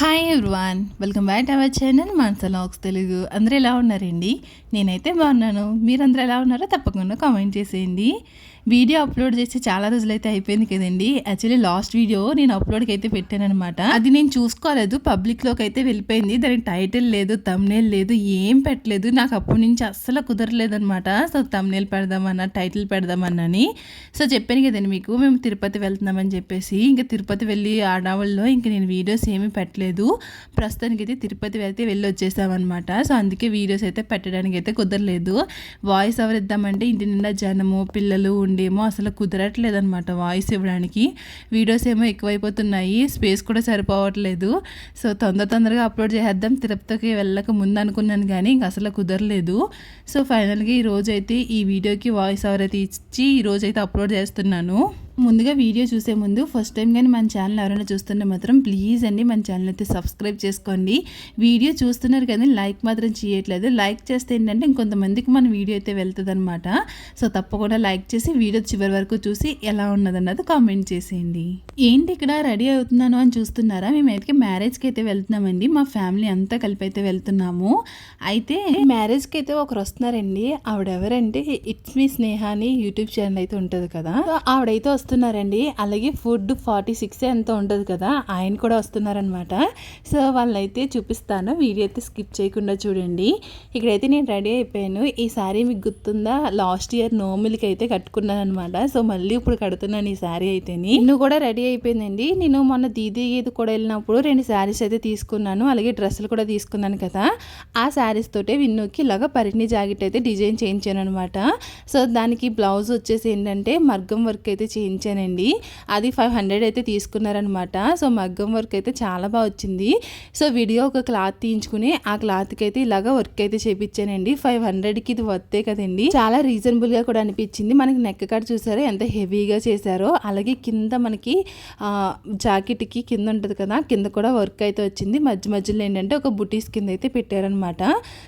Hi everyone welcome back to our channel మాన్సలాక్స్ Telugu అందరూ ఎలా ఉన్నారండి? నేనైతే బాగున్నాను. మీరందరూ ఎలా ఉన్నారో తప్పకుండా కామెంట్ చేసేయండి. వీడియో అప్లోడ్ చేసి చాలా రోజులైతే అయిపోయింది కదండి. యాక్చువల్లీ లాస్ట్ వీడియో నేను అప్లోడ్కి అయితే పెట్టాను అనమాట అది నేను చూసుకోలేదు పబ్లిక్లోకి అయితే వెళ్ళిపోయింది. దానికి టైటిల్ లేదు తమ్నేల్ లేదు ఏం పెట్టలేదు. నాకు అప్పటి నుంచి అస్సలు కుదరలేదనమాట సో తమ్నేల్ పెడదామన్నా టైటిల్ పెడదామన్నని సో చెప్పాను కదండి మీకు మేము తిరుపతి వెళ్తున్నామని చెప్పేసి. ఇంకా తిరుపతి వెళ్ళి ఆడవాళ్ళలో ఇంకా నేను వీడియోస్ ఏమీ పెట్టలేదు. ప్రస్తుతానికి అయితే తిరుపతి వెళ్తే వెళ్ళి వచ్చేసామన్నమాట. సో అందుకే వీడియోస్ అయితే పెట్టడానికి అయితే కుదరలేదు. వాయిస్ ఎవరు ఇద్దామంటే ఇంటి నిండా జనము పిల్లలు ఉండేమో అసలు కుదరట్లేదనమాట వాయిస్ ఇవ్వడానికి. వీడియోస్ ఏమో ఎక్కువైపోతున్నాయి. స్పేస్ కూడా సరిపోవట్లేదు. సో తొందర తొందరగా అప్లోడ్ చేసేద్దాం. తిరుపతికి వెళ్ళక ముందు అనుకున్నాను కానీ ఇంక అసలు కుదరలేదు. సో ఫైనల్గా ఈ రోజు అయితే ఈ వీడియోకి వాయిస్ ఓవర్ అయితే ఇచ్చి ఈ రోజు అయితే అప్లోడ్ చేస్తున్నాను. ముందుగా వీడియో చూసే ముందు ఫస్ట్ టైం కానీ మన ఛానల్ ఎవరైనా చూస్తుంటే మాత్రం ప్లీజ్ అండి మన ఛానల్ అయితే సబ్స్క్రైబ్ చేసుకోండి. వీడియో చూస్తున్నారు కానీ లైక్ మాత్రం చేయట్లేదు. లైక్ చేస్తే ఏంటంటే ఇంకొంతమందికి మన వీడియో అయితే వెళ్తుంది అనమాట సో తప్పకుండా లైక్ చేసి వీడియో చివరి వరకు చూసి ఎలా ఉన్నదన్నది కామెంట్ చేసేయండి. ఏంటి ఇక్కడ రెడీ అవుతున్నాను అని చూస్తున్నారా? మేమైతే మ్యారేజ్కి అయితే వెళ్తున్నామండి. మా ఫ్యామిలీ అంతా కలిపి అయితే వెళ్తున్నాము. అయితే మ్యారేజ్కి అయితే ఒకరు వస్తున్నారండి. ఆవిడ ఎవరంటే ఇట్స్ మీ స్నేహ అని యూట్యూబ్ ఛానల్ అయితే ఉంటుంది కదా. ఆవిడైతే వస్తున్నారండి. అలాగే ఫుడ్ ఫార్టీ సిక్స్ ఎంత ఉంటుంది కదా ఆయన కూడా వస్తున్నారనమాట. సో వాళ్ళైతే చూపిస్తాను. వీడియో అయితే స్కిప్ చేయకుండా చూడండి. ఇక్కడైతే నేను రెడీ అయిపోయాను. ఈ సారీ మీకు గుర్తుందా? లాస్ట్ ఇయర్ నోములకి అయితే కట్టుకున్నాను అనమాట సో మళ్ళీ ఇప్పుడు కడుతున్నాను ఈ సారీ అయితేని. నిన్ను కూడా రెడీ అయిపోయిందండి. నేను మొన్న దీదీ గీది కూడా వెళ్ళినప్పుడు రెండు శారీస్ అయితే తీసుకున్నాను. అలాగే డ్రెస్సులు కూడా తీసుకున్నాను కదా. ఆ శారీస్ తోటే విన్నుకి ఇలాగ పరిణి జాకెట్ అయితే డిజైన్ చేయించాను అనమాట సో దానికి బ్లౌజ్ వచ్చేసి ఏంటంటే మగ్గం వర్క్ అయితే చేయించానండి అది ఫైవ్ హండ్రెడ్ అయితే తీసుకున్నారనమాట సో మగ్గం వర్క్ అయితే చాలా బాగా వచ్చింది. సో వీడియో ఒక క్లాత్ తీయించుకుని ఆ క్లాత్కి అయితే ఇలాగ వర్క్ అయితే చేపించానండి. ఫైవ్ హండ్రెడ్కి ఇది వర్తే కదండి. చాలా రీజనబుల్గా కూడా అనిపించింది. మనకి నెక్ కార్డ్ చూసారో ఎంత హెవీగా చేశారో. అలాగే కింద మనకి జాకెట్కి కింద ఉంటుంది కదా కింద కూడా వర్క్ అయితే వచ్చింది. మధ్య మధ్యలో ఏంటంటే ఒక బుటీస్ కింద అయితే పెట్టారనమాట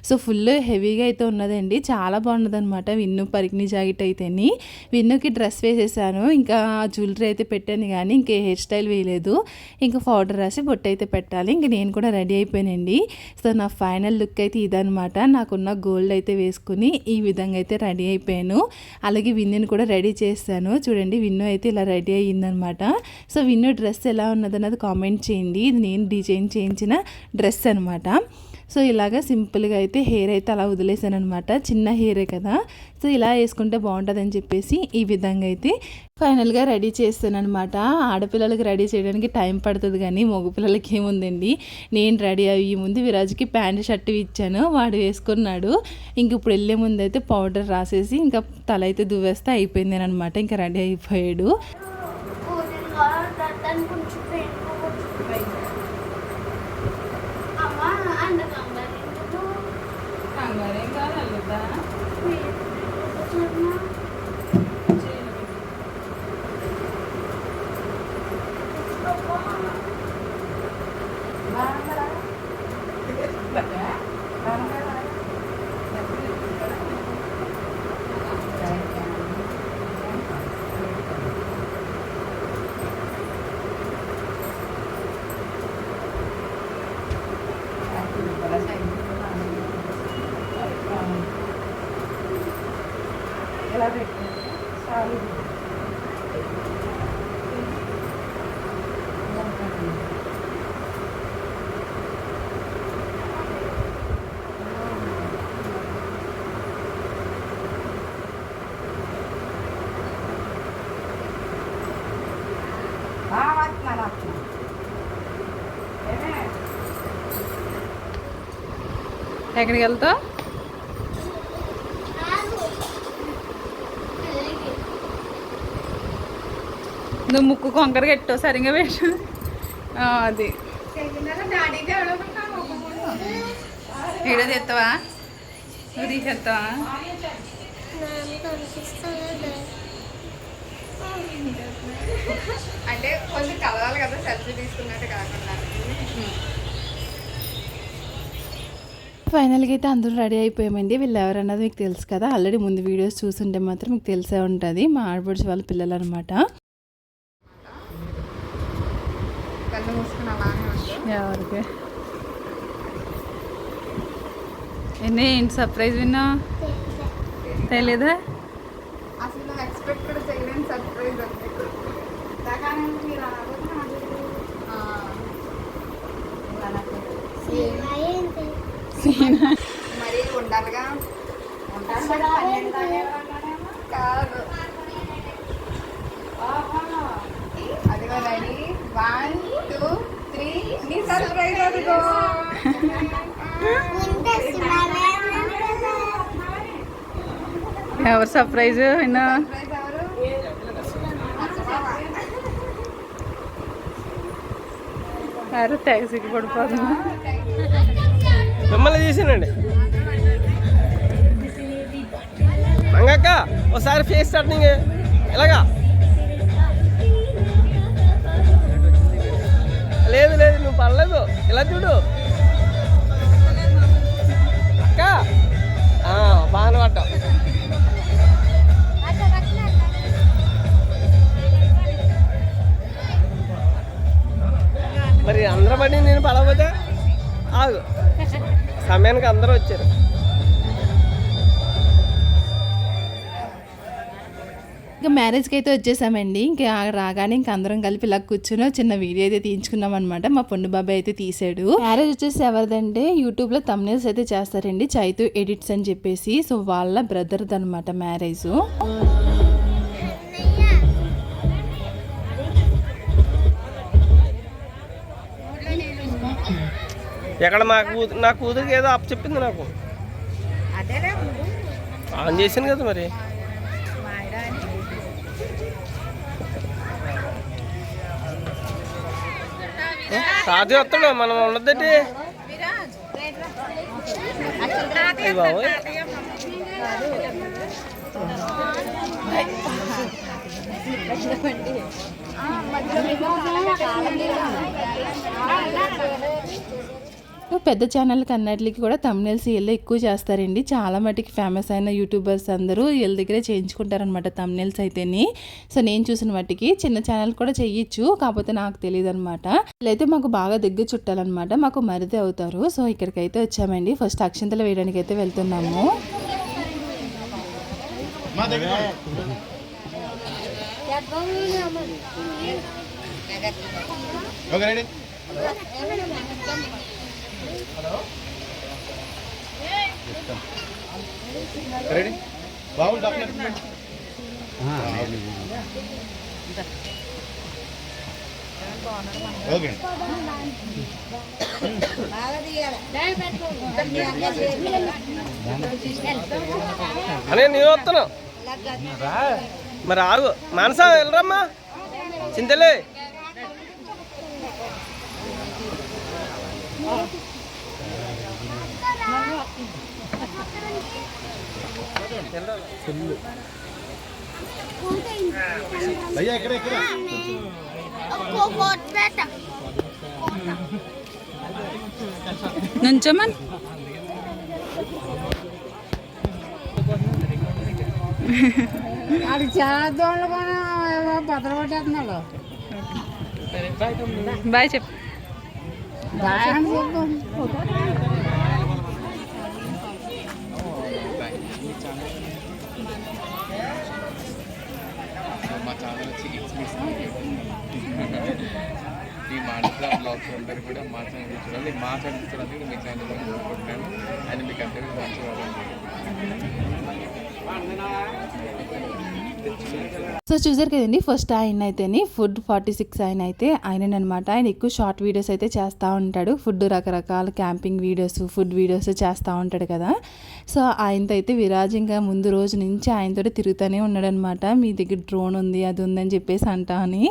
సో ఫుల్ హెవీగా అయితే ఉన్నదండి. చాలా బాగున్నది అనమాట విన్ను పరికిని జాకెట్ అయితేని. విన్నుకి డ్రెస్ వేసేసాను. ఇంకా జ్యువెలరీ అయితే పెట్టాను కానీ ఇంకే హెయిర్ స్టైల్ వేయలేదు. ఇంకా పౌడర్ రాసి బొట్టు అయితే పెట్టాలి. ఇంక నేను కూడా రెడీ అయిపోయానండి. సో నా ఫైనల్ లుక్ అయితే ఇదనమాట నాకున్న గోల్డ్ అయితే వేసుకుని ఈ విధంగా అయితే రెడీ అయిపోయాను. అలాగే విన్నుని కూడా రెడీ చేస్తాను చూడండి విన్ను అయితే ఇలా రెడీ అయ్యిందనమాట సో విన్ను డ్రెస్ ఎలా ఉన్నదన్నది కామెంట్ చేయండి. ఇది నేను డిజైన్ చేయించిన డ్రెస్ అనమాట సో ఇలాగ సింపుల్గా అయితే హెయిర్ అయితే అలా వదిలేసాను అనమాట చిన్న హెయిరే కదా. సో ఇలా వేసుకుంటే బాగుంటుందని చెప్పేసి ఈ విధంగా అయితే ఫైనల్గా రెడీ చేస్తాను అనమాట ఆడపిల్లలకి రెడీ చేయడానికి టైం పడుతుంది కానీ మగపిల్లలకి ఏముందండి? నేను రెడీ అయ్యే ముందు విరాజ్కి ప్యాంట్ షర్ట్ ఇచ్చాను. వాడు వేసుకున్నాడు. ఇంక ఇప్పుడు వెళ్ళే ముందు అయితే పౌడర్ రాసేసి ఇంకా తల అయితే దువ్వేస్తే అయిపోయింది అనమాట ఇంకా రెడీ అయిపోయాడు దాన్ని కొంచెం పెయింట్ అమ్మ అండ కంగారు ఎందుకు చూడమ్మా ఎలా పెట్టారు సారీ వస్తున్నాను వస్తున్నాను ఏమే ఎక్కడికి వెళ్తావు? నువ్వు ముక్కు కొంకర కట్టావు సరిగా పెట్టు. అది. వీడియో తీస్తావా నువ్వు తీసేస్తావా అంటే కొంచెం కలవాలి కదా సెల్ఫీ తీసుకున్నట్టు కాకుండా. ఫైనల్గా అయితే అందరూ రెడీ అయిపోయామండి. వీళ్ళు ఎవరన్నది మీకు తెలుసు కదా. ఆల్రెడీ ముందు వీడియోస్ చూసుంటే మాత్రం మీకు తెలిసే ఉంటుంది. మా ఆడపడిచి వాళ్ళ పిల్లలు అనమాట ఎవరికి? ఎన్ని? ఏంటి సర్ప్రైజ్ విన్నా? తెలీదా? అసలు ఎక్స్పెక్ట్ కూడా సర్ప్రైజ్ అంతే ఇంతకాలం మీరు రాకపోతే నాకు ఆ, ఇలా నాకు ఏంటి మరి ఉండాలిగా ఉంటాను మరి. కాదు. అదిగో రెడీ. వన్ టూ త్రీ నీ సర్ప్రైజ్ అదిగో. ఎవరు సర్ప్రైజ్ ఎవరు? అచ్చబావ. మిమ్మల్ని తీసానండి. రంగక్క ఒకసారి ఫేస్ స్టార్టింగ్ ఎలాగా? లేదు లేదు నువ్వు పర్లేదు. ఇలా చూడు. సమయానికి అందరూ వచ్చారు. ఇంకా మ్యారేజ్కి అయితే వచ్చేసామండి. ఇంకా రాగానే ఇంకా అందరం కలిపి ఇలా కూర్చుని చిన్న వీడియో అయితే తీయించుకున్నాం అనమాట మా పొన్ను బాబాయ్ అయితే తీసాడు. మ్యారేజ్ వచ్చేసి ఎవరిదంటే యూట్యూబ్లో తమ్నేల్స్ అయితే చేస్తారండి. చైతు ఎడిట్స్ అని చెప్పేసి. సో వాళ్ళ బ్రదర్ది అనమాట మ్యారేజ్. ఎక్కడ మా కూతురు నా కూతురికి ఏదో అప్ చెప్పింది నాకు. ఆన్ చేశాను కదా మరి. తాతయ్య వస్తాడు? మనం ఉండద్దండి అయ్య బాబోయ్. పెద్ద ఛానల్ అన్నిటికి కూడా తమ్నేల్స్ వీళ్ళు ఎక్కువ చేస్తారండి. చాలా మటుకి ఫేమస్ అయిన యూట్యూబర్స్ అందరూ వీళ్ళ దగ్గరే చేయించుకుంటారనమాట తమ్నేల్స్ అయితేని. సో నేను చూసిన వాటికి చిన్న ఛానల్ కూడా చెయ్యొచ్చు కాకపోతే నాకు తెలియదు అనమాట వీళ్ళైతే మాకు బాగా దగ్గర చుట్టాలన్నమాట. మాకు మరిది అవుతారు. సో ఇక్కడికైతే వచ్చామండి. ఫస్ట్ అక్షంతలు వేయడానికి అయితే వెళ్తున్నాము ఓకే రెడీ. రెడీ బాబు డాక్యుమెంట్ ఓకే. అనే నేను వస్తాను మరి ఆగు. మనస వెళ్ళరమ్మా. చింతలే. భయ్యా ఇక్కడ ఇక్కడ. నుంచోమన్? ఆడికి చాలా దోళ్ళు కూడా బద్దలు కొట్టేస్తున్నాడు. బాయ్ చెప్పు. బాయ్ చెప్పు. మా ఛానల్ వచ్చి ఇట్స్ మిస్ ఈ మానస బ్లాగ్స్ అందరూ కూడా మా ఛానల్ చూడాలి. మా ఛానల్ చూడాలి మీ ఛానల్ కోరుకుంటున్నాను అండ్ మీకు అందరికీ మంచి సో చూసారు కదండి ఫస్ట్ ఆయన అయితేని ఫుడ్ ఫార్టీ సిక్స్ ఆయన అయితే ఆయన అనమాట ఆయన ఎక్కువ షార్ట్ వీడియోస్ అయితే చేస్తూ ఉంటాడు. ఫుడ్ రకరకాల క్యాంపింగ్ వీడియోస్ ఫుడ్ వీడియోస్ చేస్తూ ఉంటాడు కదా. సో ఆయనతో అయితే విరాజ్ ఇంకా ముందు రోజు నుంచి ఆయనతో తిరుగుతూనే ఉన్నాడు అనమాట మీ దగ్గర డ్రోన్ ఉంది అది ఉందని చెప్పేసి అంటా అని.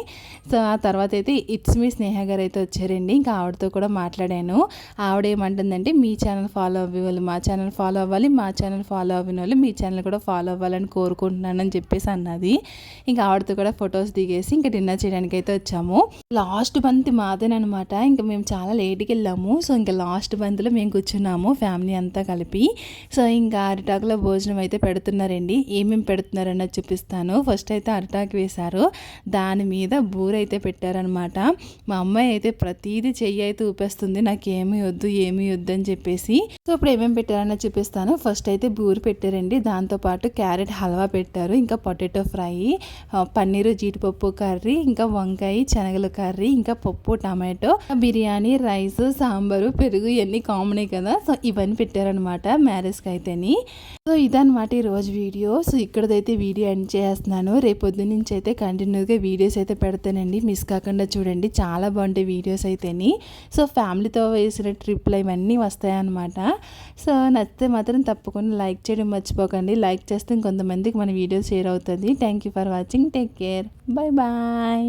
సో ఆ తర్వాత అయితే ఇట్స్ మీ స్నేహ గారు అయితే వచ్చారండి. ఇంకా ఆవిడతో కూడా మాట్లాడాను. ఆవిడ ఏమంటుందంటే మీ ఛానల్ ఫాలో అవ్వాలి మా ఛానల్ ఫాలో అవ్వాలి మా ఛానల్ ఫాలో అవ్వని వాళ్ళు మీ ఛానల్ కూడా ఫాలో అవ్వాలని కోరుకుంటున్నానని చెప్పేసి అన్నది. ఇంకా ఆవిడతో కూడా ఫొటోస్ దిగేసి ఇంకా డిన్నర్ చేయడానికి అయితే వచ్చాము. లాస్ట్ బంతి మాదేనమాట ఇంకా మేము చాలా లేట్కి వెళ్ళాము. సో ఇంకా లాస్ట్ బంతిలో మేము కూర్చున్నాము ఫ్యామిలీ అంతా కలిపి. సో ఇంకా అరిటాకులో భోజనం అయితే పెడుతున్నారండి. ఏమేమి పెడుతున్నారన్నది చూపిస్తాను. ఫస్ట్ అయితే అరిటాకు వేశారు. దాని మీద బూర అయితే పెట్టారనమాట మా అమ్మాయి అయితే ప్రతిదీ చెయ్యి అయితే ఊపేస్తుంది. నాకు ఏమీ వద్దు ఏమీ వద్దు అని చెప్పేసి. సో ఇప్పుడు ఏమేమి పెట్టారన్నది చూపిస్తాను. ఫస్ట్ అయితే బూరు పెట్టారండి. దాంతోపాటు క్యారెట్ హల్వా పెట్టారు. ఇంకా పొటాటో ఫ్రై పన్నీరు జీడిపప్పు కర్రీ ఇంకా వంకాయ శనగల కర్రీ ఇంకా పప్పు టమాటో బిర్యానీ రైస్ సాంబారు పెరుగు ఇవన్నీ కామనే కదా. సో ఇవన్నీ పెట్టారనమాట మ్యారేజ్కి అయితేని. సో ఇదనమాట ఈ రోజు వీడియో. సో ఇక్కడదైతే వీడియో ఎండ్ చేస్తున్నాను. రేపు నుంచి అయితే కంటిన్యూగా వీడియోస్ అయితే పెడతానండి. మిస్ కాకుండా చూడండి. చాలా బాగుంటాయి వీడియోస్ అయితేని. సో ఫ్యామిలీతో వేసిన ట్రిప్లు ఇవన్నీ వస్తాయన్నమాట. సో నచ్చితే మాత్రం తప్పకుండా లైక్ చేయడం మర్చిపోకండి. లైక్ చేస్తే ఇంకొంతమందికి మన వీడియో షేర్ అవుతుంది. ఉంటుంది. Thank you for watching take care bye bye